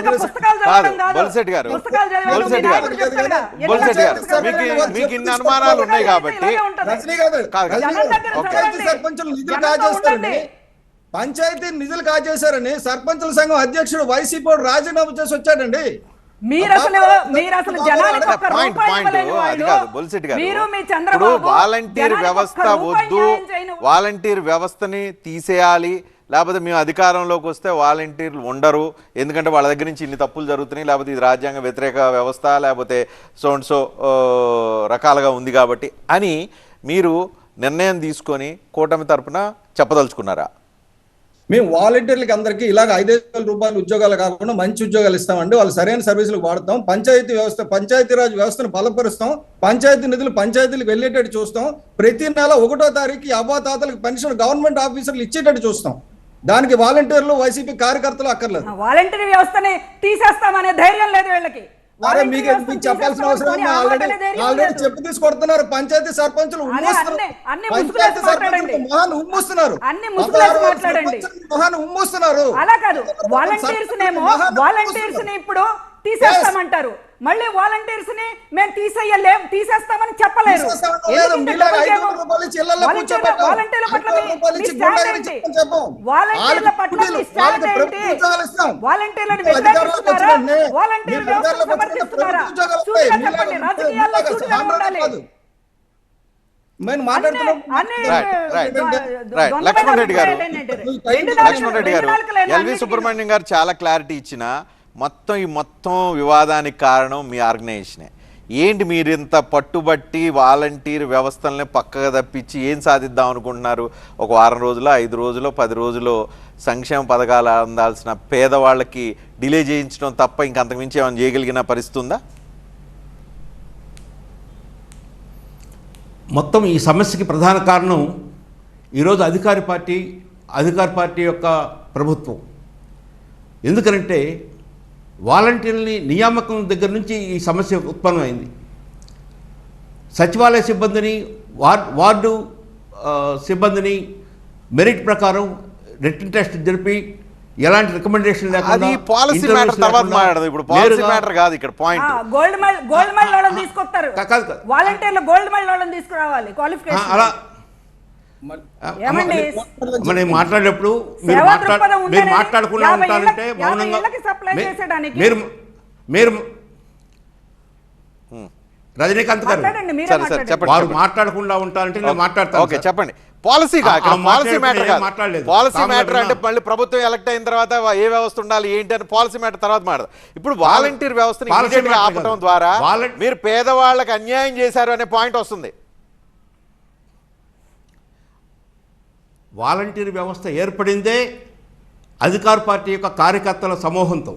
గారు. గారు. మీకు? మీకు ఇన్ని అనుమానాలు ఉన్నాయి కాబట్టి. సర్పంచులు నిధులు కాజేస్తారని. పంచాయతీ నిధులు కాజేశారని సర్పంచుల సంఘం అధ్యక్షుడు వైసీపీ రాజీనామా చేసి వచ్చాడండి మీరు అసలు మీరు అసలు వాలంటీర్ వ్యవస్థ వద్దు వాలంటీర్ వ్యవస్థని తీసేయాలి లేకపోతే మేము అధికారంలోకి వస్తే వాలంటీర్లు ఉండరు. ఎందుకంటే వాళ్ళ దగ్గర నుంచి ఇన్ని తప్పులు జరుగుతున్నాయి. లేకపోతే ఇది రాజ్యాంగ వ్యతిరేక వ్యవస్థ లేకపోతే సో అండ్ సో రకాలుగా ఉంది కాబట్టి అని మీరు నిర్ణయం తీసుకొని కూటమి తరపున చెప్పదలుచుకున్నారా? మేము వాలంటీర్లకి అందరికీ ఇలాగ ఐదైదు వేల రూపాయల ఉద్యోగాలు కాకుండా మంచి ఉద్యోగాలు ఇస్తామండి. వాళ్ళు సరైన సర్వీసులకు వాడతాం. పంచాయతీ వ్యవస్థ పంచాయతీరాజ్ వ్యవస్థను బలపరుస్తాం. పంచాయతీ నిధులు పంచాయతీలకు వెళ్ళేటట్టు చూస్తాం. ప్రతి నెల ఒకటో తారీఖు అవ్వాతాతలకు పెన్షన్ గవర్నమెంట్ ఆఫీసర్లు ఇచ్చేటట్టు చూస్తాం. దానికి వాలంటీర్లు వైసీపీ కార్యకర్తలు అక్కర్లేదు. వాలంటీర్ వ్యవస్థని తీసేస్తామనే ధైర్యం లేదు వీళ్ళకి. అరే మీకు చెప్పాల్సిన అవసరం ఆల్రెడీ. చెప్పు తీసుకొడుతున్నారు పంచాయతీ సర్పంచులు పంచాయతీ సర్పంచులు. మొహాన్ని ఉమ్మూస్తున్నారు. మొహాన్ని ఉమ్మూస్తున్నారు. అలా కాదు. వాలంటీర్స్ నేమో వాలంటీర్స్ని. ఇప్పుడు తీసేస్తామంటారు మళ్ళీ వాలంటీర్స్ని మేము తీసేయలేం తీసేస్తామని చెప్పలేరు తీసేస్తామని లేదు. ఎందుకంటే మీలాగా డబ్బులు ఐదు కేవలం వందల రూపాయలు ఇచ్చి ఇళ్ళల్లో వాలంటీర్ల- కూర్చోబెట్టాం. వాలంటీర్ల పట్ల ఐదు మీ- వందల రూపాయలు మీ ఇచ్చి స్టాండ్ గుండాగిరి ఏంటి? చెప్పని చెప్పం. వాలంటీర్ల వాళ్ళకి పట్ల కుటీలు, మీ స్టాండ్ వాళ్ళకి ప్రభుత్వ ఏంటి? ఉద్యోగాలు ఇస్తాం. వాలంటీర్లను మీరు అధికారంలోకి వ్యతిరేకిస్తున్నారా? వచ్చిన వాలంటీర్ వ్యవస్థను సమర్థిస్తున్నారా? చెప్పండి. రాజకీయాల్లో ఉండాలి. లక్ష్మణ్ రెడ్డి గారు. లక్ష్మణ్ రెడ్డి గారు ఎల్వి? సుబ్రహ్మణ్యం గారు చాలా క్లారిటీ ఇచ్చిన మొత్తం ఈ మొత్తం వివాదానికి కారణం మీ ఆర్గనైజేషనే. ఏంటి మీరు ఇంత పట్టుబట్టి వాలంటీర్ వ్యవస్థల్ని పక్కగా తప్పించి ఏం సాధిద్దాం అనుకుంటున్నారు? ఒక వారం రోజులో ఐదు రోజులు పది రోజులు సంక్షేమ పథకాలు అందాల్సిన పేదవాళ్ళకి డిలే చేయించడం తప్ప ఇంకంతకుమించి ఏమైనా చేయగలిగిన పరిస్థితి ఉందా? మొత్తం ఈ సమస్యకి ప్రధాన కారణం ఈరోజు అధికార పార్టీ అధికార పార్టీ యొక్క ప్రభుత్వం. ఎందుకనంటే వాలంటీర్ని నియామకం దగ్గర నుంచి ఈ సమస్య ఉత్పన్నమైంది. సచివాలయ సిబ్బందిని వార్డ్ సిబ్బందిని మెరిట్ ప్రకారం రిటర్న్ టెస్ట్ జరిపి ఎలాంటి రికమెండేషన్ లేకుండా అది పాలసీ interviews మ్యాటర్ తర్వాత లేకుండా మాట్లాడదు. ఇప్పుడు పాలసీ నేరుగా- మ్యాటర్ కాదు ఇక్కడ point. Gold medal gold medal తీసుకొస్తారు. వాలంటీర్లు గోల్డ్ మెడల్ తీసుకురావాలి క్వాలిఫికేషన్. అలా నేను మాట్లాడేటప్పుడు మీరు మీరు మాట్లాడకుండా ఉంటారంటే మౌనంగా. మీరు మీరు రజనీకాంత్ గారు సరే సరే చెప్పండి వారు. మాట్లాడకుండా ఉంటారంటే నేను మాట్లాడతాను ఓకే. చెప్పండి పాలసీ ఆ పాలసీ మ్యాటర్ కాదు మాట్లాడలేదు. పాలసీ మ్యాటర్ అంటే. మళ్ళీ ప్రభుత్వం ఎలక్ట్ అయిన తర్వాత ఏ వ్యవస్థ ఉండాలి ఏంటి అని పాలసీ మ్యాటర్ తర్వాత మాట్లాడదు ఇప్పుడు వాలంటీర్ వ్యవస్థని కాదు. ద్వారా మీరు పేదవాళ్ళకి అన్యాయం చేశారు అనే పాయింట్ వస్తుంది వాలంటీర్ వ్యవస్థ ఏర్పడిందే అధికార పార్టీ యొక్క కార్యకర్తల సమూహంతో.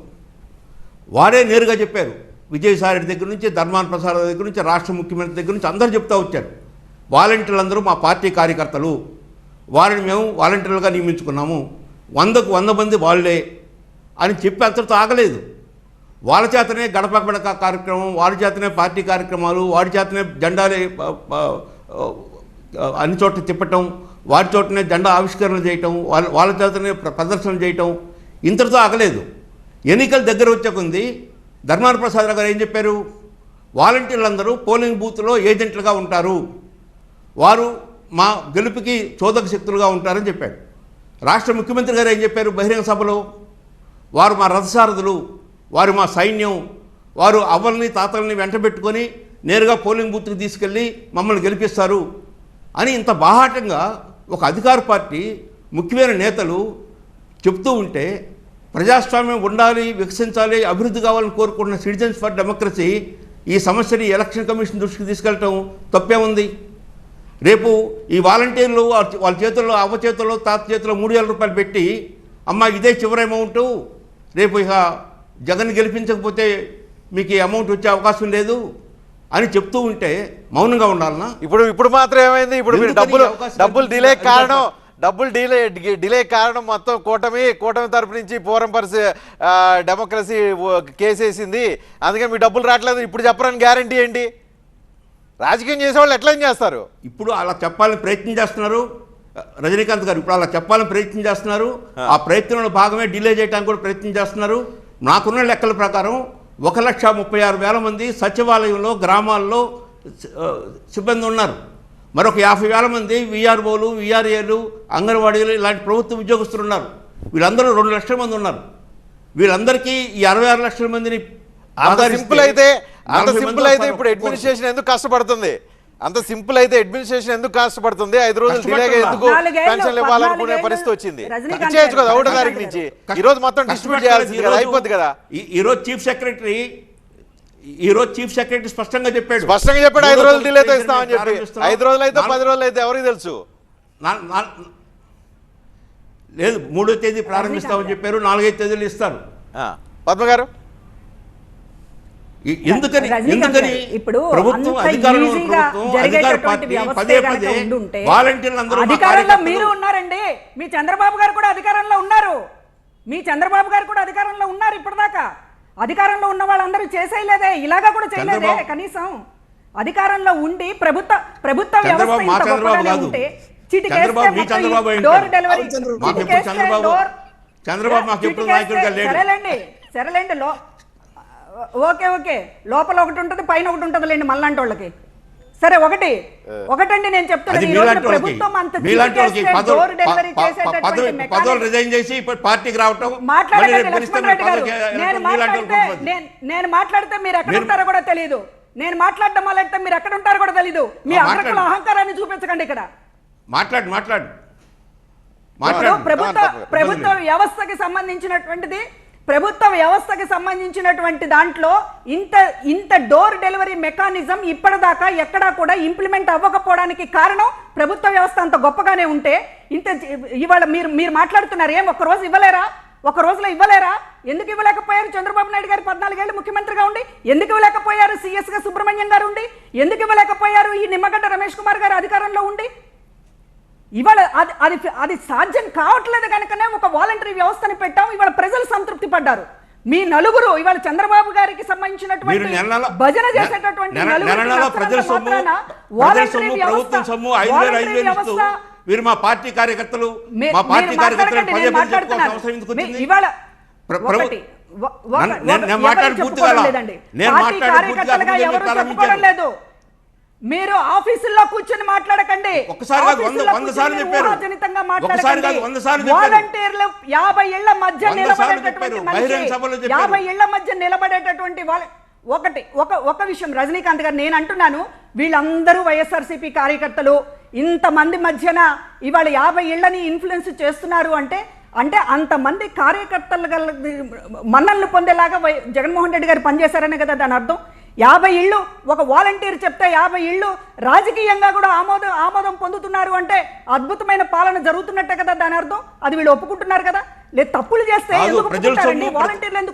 వారే నేరుగా చెప్పారు. విజయసాయి రెడ్డి దగ్గర నుంచి ధర్మాన ప్రసాద్ దగ్గర నుంచి రాష్ట్ర ముఖ్యమంత్రి దగ్గర నుంచి అందరూ చెప్తా వచ్చారు. వాలంటీర్లు అందరూ మా పార్టీ కార్యకర్తలు. వారిని మేము వాలంటీర్లుగా నియమించుకున్నాము. వందకు వంద మంది వాళ్ళే అని చెప్పి అంతటితో ఆగలేదు. వాళ్ళ చేతనే గడప గడక కార్యక్రమం వారి చేతనే పార్టీ కార్యక్రమాలు వారి చేతనే జెండాలే అన్ని చోట్ల తిప్పటం వారి చోటనే జెండా ఆవిష్కరణ చేయటం వాళ్ళ వాళ్ళ చేతనే ప్ర- ప్రదర్శన చేయటం ఇంతటితో ఆగలేదు. ఎన్నికలు దగ్గర వచ్చేకుంది ధర్మాన ప్రసాద్ గారు ఏం చెప్పారు? వాలంటీర్లందరూ పోలింగ్ బూత్లో ఏజెంట్లుగా ఉంటారు. వారు మా గెలుపుకి చోదక శక్తులుగా ఉంటారని చెప్పాడు. రాష్ట్ర ముఖ్యమంత్రి గారు ఏం చెప్పారు బహిరంగ సభలో? వారు మా రథసారథులు వారు మా సైన్యం వారు అవ్వల్ని తాతల్ని వెంటబెట్టుకొని నేరుగా పోలింగ్ బూత్కి తీసుకెళ్ళి మమ్మల్ని గెలిపిస్తారు అని ఇంత బాహాటంగా ఒక అధికార పార్టీ ముఖ్యమైన నేతలు చెప్తూ ఉంటే ప్రజాస్వామ్యం ఉండాలి వికసించాలి అభివృద్ధి కావాలని కోరుకుంటున్న సిటిజన్స్ ఫర్ డెమోక్రసీ ఈ సమస్యని ఎలక్షన్ కమిషన్ దృష్టికి తీసుకెళ్ళటం తప్పే ఉంది. రేపు ఈ వాలంటీర్లు వాళ్ళ వాళ్ళ చేతుల్లో అవ్వ చేతుల్లో తాత చేతుల్లో మూడు వేల రూపాయలు పెట్టి అమ్మ ఇదే చివరి అమౌంట్ రేపు ఇక జగన్ గెలిపించకపోతే మీకు ఈ అమౌంట్ వచ్చే అవకాశం లేదు. అని చెప్తూ ఉంటే మౌనంగా ఉండాలనా? ఇప్పుడు ఇప్పుడు మాత్రం ఏమైంది? ఇప్పుడు మీరు డబ్బులు డబ్బులు? డిలే కారణం. డబ్బులు డిలే డిలే కారణం మొత్తం కూటమి కూటమి తరపు నుంచి పూరం పరిస్థితి డెమోక్రసీ కేసు వేసింది అందుకని మీ డబ్బులు రావట్లేదు. ఇప్పుడు చెప్పరని గ్యారంటీ ఏంటి? రాజకీయం చేసేవాళ్ళు ఎట్లా ఏం చేస్తారు? ఇప్పుడు అలా చెప్పాలని ప్రయత్నం చేస్తున్నారు. రజనీకాంత్ గారు ఇప్పుడు అలా చెప్పాలని ప్రయత్నం చేస్తున్నారు. ఆ ప్రయత్నంలో భాగమే డిలే చేయడానికి కూడా ప్రయత్నం చేస్తున్నారు. నాకున్న లెక్కల ప్రకారం ఒక లక్ష ముప్పై ఆరు వేల మంది సచివాలయంలో గ్రామాల్లో సిబ్బంది ఉన్నారు. మరొక యాభై వేల మంది విఆర్ఓలు విఆర్ఏలు అంగన్వాడీలు ఇలాంటి ప్రభుత్వ ఉద్యోగస్తులు ఉన్నారు. వీళ్ళందరూ రెండు లక్షల మంది ఉన్నారు. వీళ్ళందరికీ ఈ అరవై ఆరు లక్షల మందిని సింపుల్ అయితే అంత సింపుల్ అయితే ఇప్పుడు. అడ్మినిస్ట్రేషన్ ఎందుకు కష్టపడుతుంది? అంత సింపుల్ అయితే అడ్మినిస్ట్రేషన్ ఎందుకు కష్టపడుతుంది? ఐదు రోజులు డిలేగా ఎందుకు పెన్షన్లు ఇవ్వాలనుకునే పరిస్థితి వచ్చింది. చేయొచ్చు కదా ఒకటో తారీఖు నుంచి. ఈ రోజు మొత్తం డిస్ట్రిబ్యూట్ చేయాల్సింది కదా అయిపోద్ది కదా. ఈ- ఈరోజు చీఫ్ సెక్రటరీ ఈరోజు చీఫ్ సెక్రటరీ స్పష్టంగా చెప్పాడు. స్పష్టంగా చెప్పాడు ఐదు రోజులు డిలేతో తేదీన ఇస్తామని చెప్పి. ఐదు రోజులు అయితే పది రోజులు అయితే ఎవరికి తెలుసు? లేదు మూడో తేదీ ప్రారంభిస్తామని చెప్పారు నాలుగైదు తేదీలు ఇస్తారు. ఆ, పద్మ గారు? ఈ- ఎందుకని ఎందుకని ఇప్పుడు ప్రభుత్వం అధికార పార్టీ పదే పదే వాలంటీర్లు అందరూ అధికారంలో మీరు ఉన్నారండి మీ చంద్రబాబు గారు కూడా అధికారంలో ఉన్నారు మీ చంద్రబాబు గారు కూడా అధికారంలో ఉన్నారు ఇప్పటిదాకా అధికారంలో ఉన్న వాళ్ళందరూ చేసేయలేదే ఇలాగా కూడా చేయలేదే కనీసం అధికారంలో ఉండి ప్రభుత్వ ప్రభుత్వ వ్యవస్థ ఇంత గొప్పగానే. ఉంటే డోర్. డెలివరీ చంద్రబాబు. మాకు ఎప్పుడు నాయకుడిగా లేడు సరేలేండి సరేలేండి లో ఓకే ఓకే. లోపల ఒకటి ఉంటుంది పైన ఒకటి ఉంటుంది లేండి మళ్ళాంటి వాళ్ళకి. సరే ఒకటి. ఒకటండి నేను చెప్తాను ప్రభుత్వం అంత డోర్ డెలివరీ చేసేటటువంటి పార్టీకి రావటం నేను మాట్లాడితే. నేను- నేను మాట్లాడితే మీరు ఎక్కడ ఉంటారో కూడా తెలియదు నేను మాట్లాడడం వల్ల మీరు ఎక్కడ ఉంటారో కూడా తెలియదు మీ అగ్రకుల. అహంకారాన్ని చూపించకండి ఇక్కడ. మాట్లాడు మాట్లాడు. ప్రభుత్వ. ప్రభుత్వ వ్యవస్థకి సంబంధించినటువంటిది ప్రభుత్వ వ్యవస్థకి సంబంధించినటువంటి దాంట్లో ఇంత ఇంత డోర్ డెలివరీ మెకానిజం ఇప్పటిదాకా ఎక్కడా కూడా ఇంప్లిమెంట్ అవ్వకపోవడానికి కారణం ప్రభుత్వ వ్యవస్థ అంత గొప్పగానే ఉంటే ఇంత ఇవాళ మీరు మీరు మాట్లాడుతున్నారు ఏం రోజు ఇవ్వలేరా? ఒక రోజులో ఇవ్వలేరా? ఎందుకు ఇవ్వలేకపోయారు? చంద్రబాబు నాయుడు గారు పద్నాలుగేళ్ళు ముఖ్యమంత్రిగా ఉండి ఎందుకు ఇవ్వలేకపోయారు? సీఎస్గా సుబ్రహ్మణ్యం గారు ఉండి ఎందుకు ఇవ్వలేకపోయారు? ఈ నిమ్మగడ్డ రమేష్ కుమార్ గారు అధికారంలో ఉండి ఇవాళ అది అది అది సాధ్యం కావట్లేదు కనుకనే ఒక వాలంటరీ వ్యవస్థని పెట్టాం ఇవాళ ప్రజలు సంతృప్తి పడ్డారు. మీ నలుగురు ఇవాళ చంద్రబాబు గారికి సంబంధించినటువంటి భజన చేసేటటువంటి నెల- నలుగురికి నెల నెల నచ్చినంత ప్రజల సొమ్ము మాత్రాన ప్రజల వాలంటరీ సొమ్ము వ్యవస్థ- ప్రభుత్వం సొమ్ము ఐదు వేలు ఐదు వాలంటరీ వేలు ఇస్తూ వ్యవస్థ మీరు మా పార్టీ కార్యకర్తలు మీ- పార్టీ కార్యకర్తలు ఇవాళ నేను- మాట్లాడి పూర్తి మాట్లాడి పూర్తి. లేదు. మీరు ఆఫీసుల్లో కూర్చొని మాట్లాడకండి ఒక్కసారి కాదు, వంద- ఆఫీసుల్లో వంద కూర్చొని సార్లు మీరు చెప్పారు. ఊహాజనితంగా ఒక్కసారి కాదు, వంద సార్లు చెప్పారు. వాలంటీర్లు యాభై ఇళ్ళ మధ్య నిలబడేటటువంటి. యాభై ఇళ్ళ మధ్య నిలబడేటటువంటి వాళ్ళ ఒకటి ఒక ఒక విషయం రజనీకాంత్ గారు నేను అంటున్నాను వీళ్ళందరూ వైఎస్ఆర్సీపీ కార్యకర్తలు ఇంతమంది మధ్యన ఇవాళ యాభై ఇళ్ళని ఇన్ఫ్లుయెన్స్ చేస్తున్నారు అంటే అంటే అంతమంది కార్యకర్తలు గల మన్నల్ని పొందేలాగా జగన్మోహన్ రెడ్డి గారు పనిచేశారనే కదా దాని అర్థం యాభై ఇళ్ళు ఒక వాలంటీర్ చెప్తే యాభై ఇళ్ళు రాజకీయంగా కూడా ఆమోదం ఆమోదం పొందుతున్నారు అంటే అద్భుతమైన పాలన జరుగుతున్నట్టే కదా దాని అర్థం అది వీళ్ళు ఒప్పుకుంటున్నారు కదా లేదు తప్పులు చేస్తే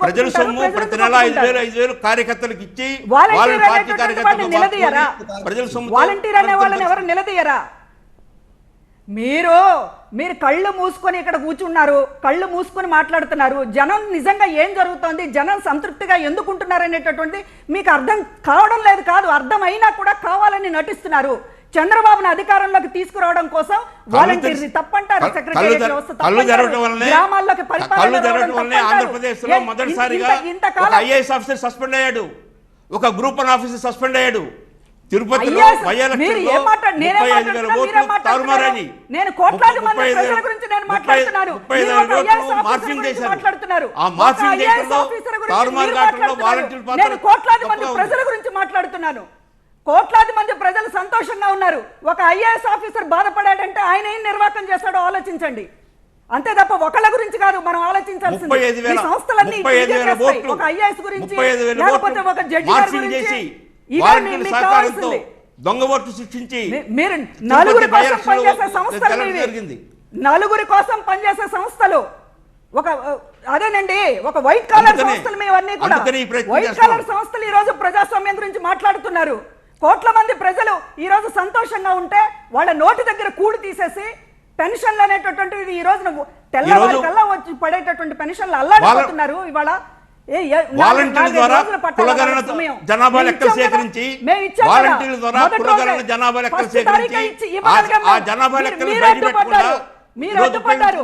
ప్రజల? సొమ్ము ప్రతి నెల ఐదు? వేలు ఐదు వేలు కార్యకర్తలకు ఇచ్చి వాలంటీర్ నిలదీయరా? ప్రజల సొమ్ము వాలంటీర్ అనే వాళ్ళని ఎవరు నిలదీయరా మీరు మీరు కళ్ళు మూసుకొని ఇక్కడ కూర్చున్నారు కళ్ళు మూసుకొని మాట్లాడుతున్నారు. జనం నిజంగా ఏం జరుగుతోంది? జనం సంతృప్తిగా ఎందుకుంటున్నారు అనేటటువంటి మీకు అర్థం కావడం లేదు కాదు అర్థం అయినా కూడా కావాలని నటిస్తున్నారు. చంద్రబాబును అధికారంలోకి తీసుకురావడం కోసం వాలంటీర్ని తెరిచి- తప్పంటారు సెక్రటేరియట్ తెర- వ్యవస్థ గ్రామాల్లోకి పరిపాలన ఇంతకాలం ఐఏఎస్ ఆఫీసర్ సస్పెండ్ అయ్యాడు. ఒక గ్రూప్ వన్ ఆఫీసర్ సస్పెండ్ అయ్యాడు. తిరుపతిలో బై ఎలక్షన్లో నేనేం ఓట్లు? తారుమారని కోట్లాది మంది ప్రజల గురించి నేను మాట్లాడుతున్నాను. చేశారు మాట్లాడుతున్నారు. ఆ చేయడంలో తారుమారు కావడంలో. వాలంటీర్ పాత్ర కోట్లాది మంది ప్రజల. గురించి మాట్లాడుతున్నాను కోట్లాది మంది ప్రజలు సంతోషంగా ఉన్నారు ఒక ఐఏఎస్ ఆఫీసర్ బాధపడాడంటే ఆయన ఏం నిర్వాహకం చేస్తాడో ఆలోచించండి అంతే తప్ప ఒకళ్ళ గురించి కాదు మనం ఆలోచించాల్సింది సంస్థలన్నీ ఒక ఐఏఎస్ గురించి లేకపోతే ఒక జడ్జి గారి గురించి వాలంటీర్ల సహకారంతో దొంగ ఓట్లు సృష్టించి మీరు నలుగురి కోసం పనిచేసే సంస్థలు. జరిగింది. నలుగురి కోసం పనిచేసే సంస్థలు. ఒక అదేనండి ఒక వైట్ కాలర్ సంస్థలు మేమన్నీ కూడా. వైట్. కాలర్ సంస్థలు ఈ రోజు ప్రజాస్వామ్యం గురించి మాట్లాడుతున్నారు. కోట్ల మంది ప్రజలు ఈ రోజు సంతోషంగా ఉంటే వాళ్ళ నోటి దగ్గర కూడి తీసేసి పెన్షన్లు అనేటటువంటిది ఈ రోజున కల్లా వచ్చి పడేటటువంటి పెన్షన్లు అల్లాడిపోతున్నారు ఇవాళ. వాలంటీర్ల ద్వారా కులగణన. జనాభా లెక్కలు. సేకరించి. వాలంటీర్ల ద్వారా కులగణన లెక్కలు సేకరించి ఆ మీరు- లెక్కలు అడ్డుపడ్డారు.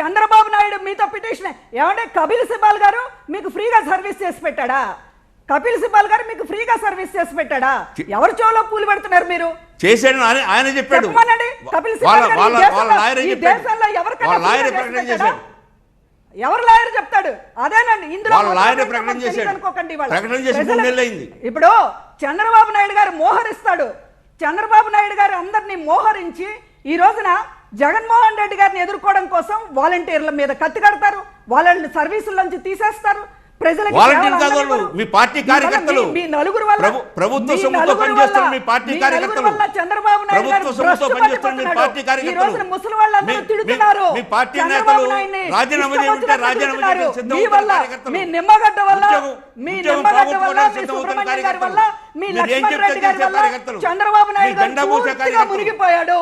చంద్రబాబు నాయుడు మీతో పిటిషన్. ఏమంటే కపిల్ సిబాల్ గారు మీకు ఫ్రీగా సర్వీస్ చేసి పెట్టాడా? కపిల్ సిబాల్ గారు మీకు ఫ్రీగా సర్వీస్ చేసి పెట్టాడా? ఎవరి చెవులో పూలు పెడుతున్నారు మీరు? చేశాడని ఆయన చెప్పాడు. కపిల్ సిబాల్ వాళ్ళ గారు దేశంలో ఎవరికైనా ఎవరు లాయర్ చెప్తాడు? అదేనండి ఇందులో. అనుకోకండి. ఇప్పుడు చంద్రబాబు నాయుడు గారు మోహరిస్తాడు. చంద్రబాబు నాయుడు గారు అందరినీ మోహరించి ఈ రోజున జగన్మోహన్ రెడ్డి గారిని ఎదుర్కోవడం కోసం వాలంటీర్ల మీద కత్తి కడతారు. వాళ్ళని సర్వీసుల్లోంచి తీసేస్తారు. ప్రజలకు వాలంటీర్ కాదు మీ పార్టీ కార్యకర్తలు. ప్రభుత్వ సొమ్ముతో పనిచేస్తున్న మీ పార్టీ మీ కార్యకర్తలు. చంద్రబాబు నాయుడు ప్రభుత్వ సొమ్ముతో పనిచేస్తున్న మీ. పార్టీ కార్యకర్తలు. మీ- పార్టీ నేతలు రాజీనామా రాజీనామా. చంద్రబాబు. మునిగిపోయాడు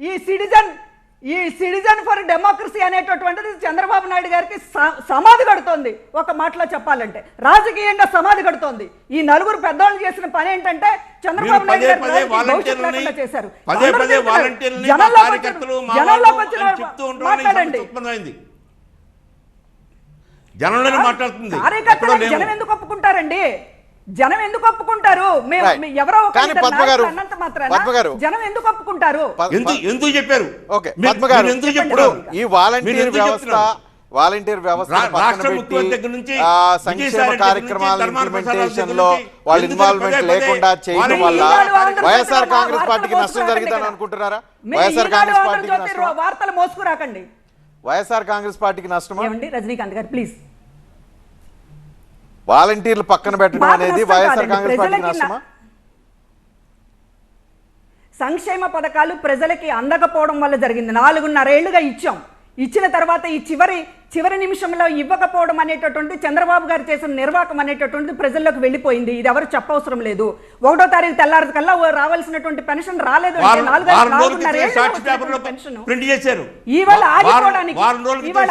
ఈ సిటిజన్ ఈ సిటిజన్ ఫర్ డెమోక్రసీ అనేటటువంటిది చంద్రబాబు నాయుడు గారికి సమాధి కడుతోంది. ఒక మాటలో చెప్పాలంటే రాజకీయంగా సమాధి కడుతోంది. ఈ నలుగురు పెద్దవాళ్ళు చేసిన పని ఏంటంటే చంద్రబాబు నాయుడు గారి చేశారు. జనంలోకి వచ్చిన- మాట్లాడండి. జనంలోనే మాట్లాడుతుంది. జనం ఎందుకు ఒప్పుకుంటారండి? జనం ఎందుకు ఒప్పుకుంటారు? ఎవరో. జనం ఎందుకు ఒప్పుకుంటారు? ఎందుకు చెప్పారు? ఇప్పుడు ఈ వాలంటీర్ వ్యవస్థ? వాలంటీర్ వ్యవస్థ సంక్షేమ కార్యక్రమాల ఇంప్లిమెంటేషన్లో వాళ్ళ ఇన్వాల్వ్మెంట్ లేకుండా చేయడం వల్ల వైఎస్ఆర్ కాంగ్రెస్ పార్టీకి నష్టం ఇక్కడ. అనుకుంటున్నారా? వైఎస్ఆర్ కాంగ్రెస్ పార్టీకి వార్తలు మోసుకురాకండి. వైఎస్ఆర్ కాంగ్రెస్ పార్టీకి నష్టమా? ఏమండి రజనీకాంత్ గారు ప్లీజ్. వాలంటీర్లు పక్కన పెట్టడం అనేది వైఎస్ఆర్. కాంగ్రెస్ పార్టీకి ప్రజలకి నష్టమా? నా- సంక్షేమ పథకాలు ప్రజలకి అందకపోవడం వల్ల జరిగింది. నాలుగున్నరేళ్ళుగా ఇచ్చాం. ఇచ్చిన తర్వాత ఈ చివరి చివరి నిమిషంలో ఇవ్వకపోవడం అనేటటువంటి చంద్రబాబు గారు చేసిన నిర్వాహకం అనేటటువంటి ప్రజల్లోకి వెళ్ళిపోయింది. ఇది ఎవరు చెప్పవసరం లేదు. ఒకటో తారీఖు తెల్లారి కల్లా రావాల్సినటువంటి పెన్షన్ రాలేదు పెన్షన్. ప్రింట్ ఇవాళ ఆగిపోవడానికి ఇవాళ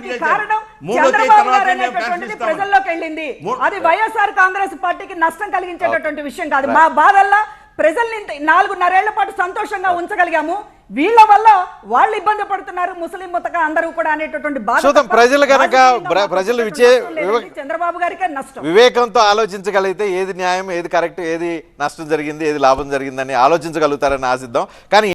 ప్రింట్. కారణం చంద్రబాబు గారు అనేటటువంటిది. ప్రజల్లోకి వెళ్ళింది. అది వైఎస్ఆర్ కాంగ్రెస్ పార్టీకి నష్టం కలిగించేటటువంటి విషయం కాదు. మా బాధల్లా ప్రజల్ని నాలుగున్నరేళ్ళ పాటు సంతోషంగా ఉంచగలిగాము. వీళ్ళ వల్ల వాళ్ళు ఇబ్బంది పడుతున్నారు. ముస్లిం ముతక అందరూ కూడా అనేటటువంటి బాధ ప్రజలు మాకు ప్రజలు. చంద్రబాబు గారికే నష్టం. వివేకంతో ఆలోచించగలిగితే ఏది న్యాయం ఏది కరెక్ట్ ఏది నష్టం జరిగింది ఏది లాభం జరిగిందని ఆలోచించగలుగుతారని ఆశిద్దాం. కానీ